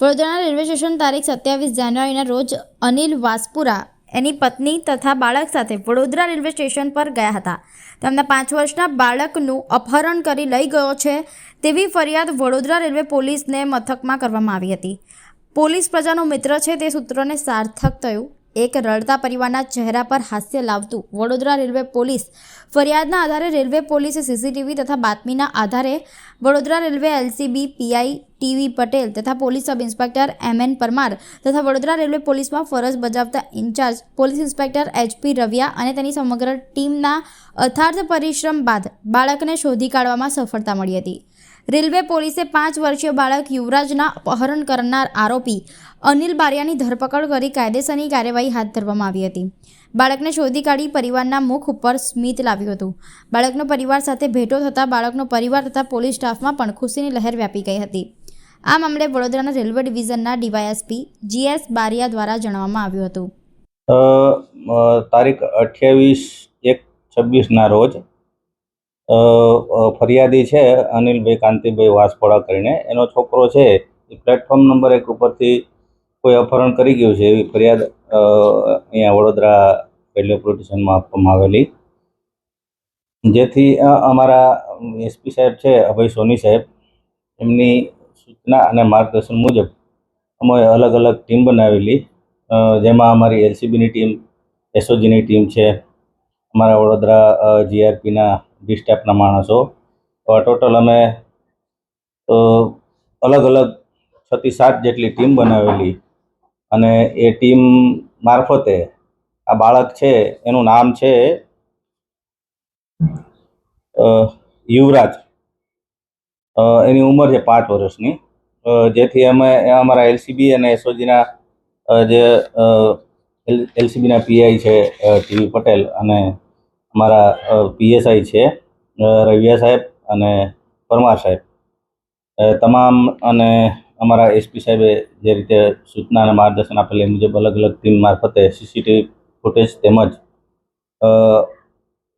વડોદરાના railway station તારીખ સત્યાવીસ જાન્યુઆરીના રોજ અનિલ વાસપુરા એની પત્ની તથા બાળક સાથે વડોદરા રેલવે સ્ટેશન પર ગયા હતા. તેમના પાંચ વર્ષના બાળકનું અપહરણ કરી લઈ ગયો છે તેવી ફરિયાદ વડોદરા રેલવે પોલીસને મથકમાં કરવામાં આવી હતી. પોલીસ પ્રજાનો મિત્ર છે તે સૂત્રોને સાર્થક થયું. એક રડતા પરિવારના ચહેરા પર હાસ્ય લાવતું. વડોદરા રેલવે પોલીસ ફરિયાદના આધારે રેલવે પોલીસે સીસીટીવી તથા બાતમીના આધારે Vadodara railway LCB, PI, TV Patel તથા police sub inspector M N Parmar તથા વડોદરા રેલવે પોલીસમાં ફરજ બજાવતા incharge, police inspector HP Raviya અને તેની સમગ્ર ટીમના અથાર્થ પરિશ્રમ બાદ બાળકને શોધી કાઢવામાં સફળતા મળી હતી. રેલવે પોલીસે પાંચ વર્ષીય બાળક યુવરાજના અપહરણ કરનાર આરોપી અનિલ બારિયાની ધરપકડ કરી કાયદેસરની કાર્યવાહી હાથ ધરવામાં આવી હતી. બાળકને શોધી કાઢી પરિવારના મુખ ઉપર સ્મિત લાવ્યું હતું. બાળકનો પરિવાર સાથે ભેટો થતાં બાળકનો પરિવાર તથા પોલીસ સ્ટાફમાં પણ ખુશીની લહેર વ્યાપી ગઈ હતી. આ મામલે વડોદરાના રેલવે ડિવિઝનના ડીવાયએસપી જીએસ બારિયા દ્વારા જણાવવામાં આવ્યું હતું. તારીખ અઠ્યાવીસ એક છવ્વીસના રોજ ફરિયાદી છે અનિલભાઈ કાંતિભાઈ વાસપોડા કરીને. એનો છોકરો છે, એ પ્લેટફોર્મ નંબર એક ઉપરથી કોઈ અપહરણ કરી ગયું છે એવી ફરિયાદ અહીંયા વડોદરા રેલવે પ્રોટેશનમાં આપવામાં આવેલી. જેથી અમારા એસપી સાહેબ છે, અભય સોની સાહેબ, એમની સૂચના અને માર્ગદર્શન મુજબ અમે અલગ અલગ ટીમ બનાવેલી. જેમાં અમારી એલસીબીની ટીમ, એસઓજીની ટીમ છે, અમારા વડોદરા જીઆરપીના ડી ટાઈપના માણસો. ટોટલ અમે અલગ અલગ છથી સાત જેટલી ટીમ બનાવેલી. અને એ ટીમ મારફતે આ બાળક છે, એનું નામ છે યુવરાજ. એની ઉંમર છે પાંચ વર્ષની. જેથી અમે, અમારા એલસીબી અને એસઓજીના જે એલસીબીના પીઆઈ છે ટીવી પટેલ અને અમારા પીએસઆઈ છે રવિયા સાહેબ અને પરમાર સાહેબ. તમામ અને અમારા એસપી સાહેબે જે રીતે સૂચના અને માર્ગદર્શન આપેલ એ મુજબ અલગ અલગ ટીમ મારફતે સીસીટીવી ફૂટેજ તેમજ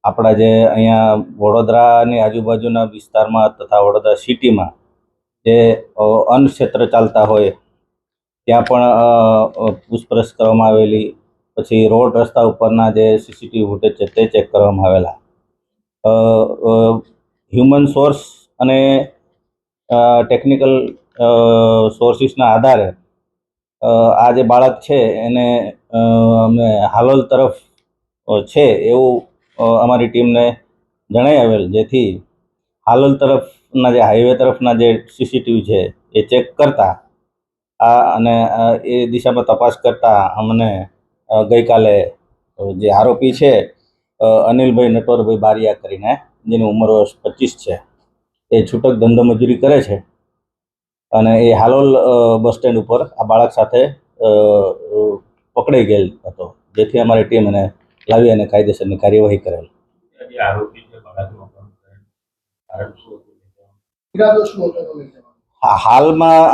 આપણા જે અહીંયા વડોદરાની આજુબાજુના વિસ્તારમાં તથા વડોદરા સિટીમાં જે અન્ન ક્ષેત્ર ચાલતા હોય, ત્યાં પણ પૂછપરછ કરવામાં આવેલી પછી રોડ રસ્તા ઉપરના જે સીસીટીવી ફૂટેજ છે તે ચેક કરવામાં આવેલા. હ્યુમન સોર્સ અને ટેકનિકલ સોર્સિસના આધારે આ જે બાળક છે એને અમે હાલોલ તરફ છે એવું અમારી ટીમને જણાઈ આવેલ. જેથી હાલોલ તરફના જે હાઈવે તરફના જે સીસીટીવી છે એ ચેક કરતા, આ અને એ દિશામાં તપાસ કરતા અમને ગઈકાલે જે આરોપી છે અનિલભાઈ નટવરભાઈ બારિયા કરીને જેની ઉંમર વર્ષ પચીસ છે એ છૂટક ધંધો મજૂરી કરે છે અને એ હાલોલ બસ સ્ટેન્ડ ઉપર આ બાળક સાથે પકડાઈ ગયેલ હતો. જેથી અમારી ટીમ એને લાવી અને કાયદેસરની કાર્યવાહી કરેલ. હાલમાં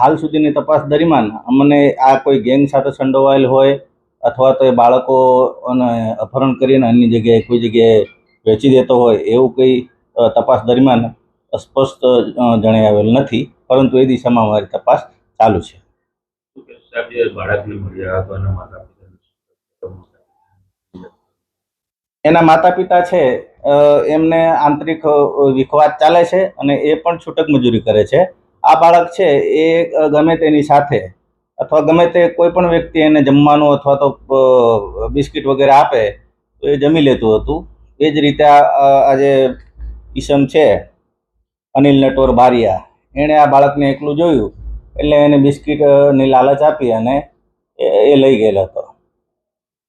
હાલ સુધીની તપાસ દરમિયાન અમને આ કોઈ ગેંગ સાથે સંડોવાયેલ હોય અથવા તો એ બાળકો અને અપહરણ કરીને અન્ય જગ્યાએ કોઈ જગ્યાએ વેચી દેતો હોય એવું કંઈ તપાસ દરમિયાન સ્પષ્ટ જણાઈ આવેલ નથી, પરંતુ એ દિશામાં અમારી તપાસ ચાલુ છે. બાળકને એના માતા પિતા છે એમને આંતરિક વિખવાદ ચાલે છે અને એ પણ છૂટક મજૂરી કરે છે. આ બાળક છે એ ગમે તેની સાથે અથવા ગમે તે કોઈ પણ વ્યક્તિ એને જમવાનું અથવા તો બિસ્કિટ વગેરે આપે, તો એ જમી લેતું હતું. એ જ રીતે આ જે ઈસમ છે, અનિલ નટોર બારિયા, એણે આ બાળકને એકલું જોયું, એટલે એને બિસ્કિટની લાલચ આપી અને એ લઈ ગયેલો હતો.